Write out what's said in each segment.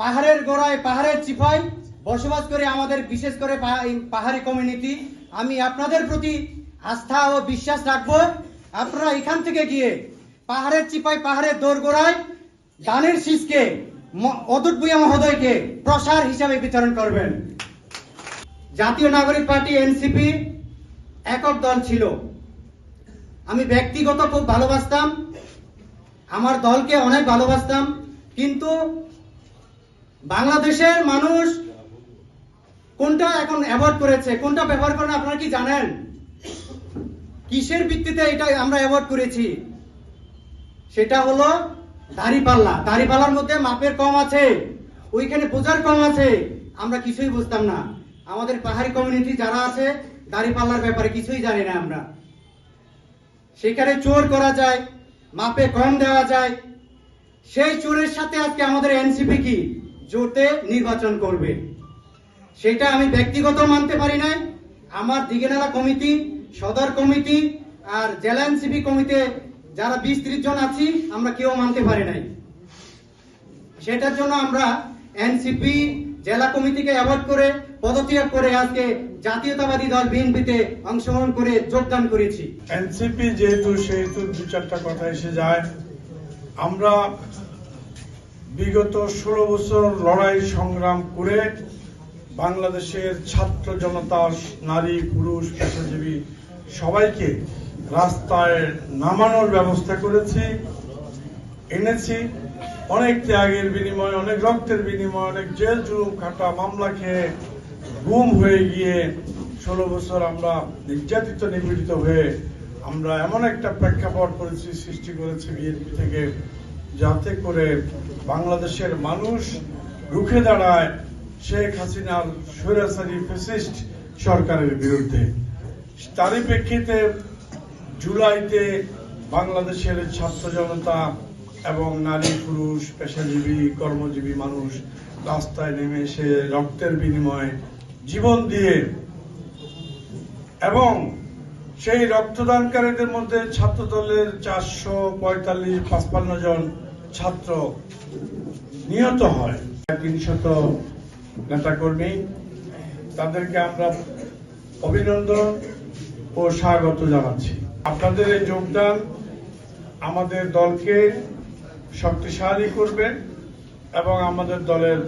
পাহাড়ের গোড়ায়, পাহাড়ের চিপায় বসবাস করে আমাদের, বিশেষ করে পাহাড়ি কমিউনিটি আমি আপনাদের প্রতি আস্থা ও বিশ্বাস রাখব। আপনারা এখান থেকে গিয়ে পাহাড়ের চিপায়, পাহাড়ের দোরগোড়ায় দানের শীষকে অতুট ভূঁইয়া মহোদয়কে প্রসার হিসাবে বিতরণ করবেন। জাতীয় নাগরিক পার্টি, এনসিপি, একক দল ছিল। আমি ব্যক্তিগত খুব ভালোবাসতাম। আমার দলকে অনেক ভালোবাসতাম। কিন্তু বাংলাদেশের মানুষ কোনটা এখন অ্যাভয়েড করেছে, কোনটা ব্যবহার করেন আপনারা কি জানেন? কিসের ভিত্তিতে এটা আমরা অ্যাভয়েড করেছি? সেটা হলো দাড়িপাল্লা। দাড়িপাল্লার মধ্যে মাপের কম আছে, ওইখানে বোঝার কম আছে, আমরা কিছুই বুঝতাম না। আমাদের পাহাড়ি কমিউনিটি যারা আছে, দাড়িপাল্লার ব্যাপারে কিছুই জানি না আমরা। সেখানে চোর করা যায়, মাপে কম দেওয়া যায়। সেই চোরের সাথে আজকে আমাদের এনসিপি কি? জোটে নির্বাচন করবে। সেটা আমি ব্যক্তিগত মানতে পারি না আমার দিগেনালা কমিটি, সদর কমিটি আর জেলা এনসিপি কমিতে যারা বিশ ত্রিশ জন আছি, আমরা কেউ মানতে পারি নাই। সেটার জন্য আমরা এনসিপি, জেলা কমিটিকে অ্যাভয়েড করে, পদত্যাগ করে আজকে জাতীয়তাবাদী দল বিএনপিতে অংশগ্রহণ করে যোগদান করেছি। এনসিপি যেহেতু, সেহেতু দু চারটা কথা এসে যায়। আমরা বিগত ষোলো বছর লড়াই সংগ্রাম করে বাংলাদেশের ছাত্র জনতা, নারী, পুরুষ, পেশাজীবী সবাইকে রাস্তায় নামানোর ব্যবস্থা করেছি, এনেছি। অনেক ত্যাগের বিনিময়ে, অনেক রক্তের বিনিময়ে, অনেক জেল, জুলুম, খাটা, মামলা খেয়ে গুম হয়ে গিয়ে ষোলো বছর আমরা নির্যাতিত, নিপীড়িত হয়ে আমরা এমন একটা প্রেক্ষাপট পরিস্থিতি সৃষ্টি করেছি বিএনপি থেকে। যাতে করে বাংলাদেশের মানুষ রুখে দাঁড়ায় শেখ হাসিনার স্বৈরাচারী ফেসিস্ট সরকারের বিরুদ্ধে। তারই প্রেক্ষিতে জুলাইতে বাংলাদেশের ছাত্র জনতা এবং নারী, পুরুষ, পেশাজীবী, কর্মজীবী মানুষ রাস্তায় নেমে এসে রক্তের বিনিময়ে জীবন দিয়ে এবং সেই রক্তদানকারীদের মধ্যে ছাত্র দলের চারশো পঁয়তাল্লিশ, পাঁচপান্ন জন ছাত্র নিহত হয়। তিনশত নেতাকর্মী, তাদেরকে আমরা অভিনন্দন ও স্বাগত জানাচ্ছি। আপনাদের এই যোগদান আমাদের দলকে শক্তিশালী করবে এবং আমাদের দলের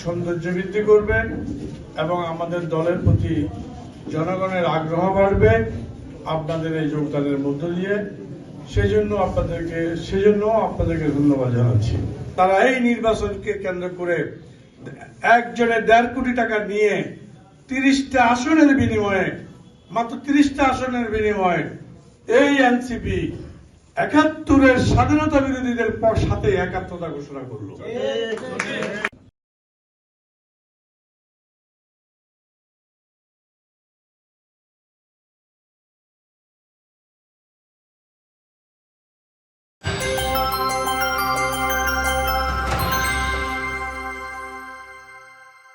সৌন্দর্য বৃদ্ধি করবে এবং আমাদের দলের প্রতি জনগণের আগ্রহ বাড়বে। আপনাদের এই যোগদানের মধ্য দিয়ে সেই জন্য আপনাদেরকে, সেজন্য আপনাদেরকে ধন্যবাদ জানাচ্ছি। তারা এই নির্বাচনকে কেন্দ্র করে একজনের দেড় কোটি টাকা নিয়ে তিরিশটা আসনের বিনিময়ে, মাত্র তিরিশটা আসনের বিনিময়ে এই এনসিপি একাত্তরের স্বাধীনতা বিরোধীদের সাথে একাত্মতা ঘোষণা করল।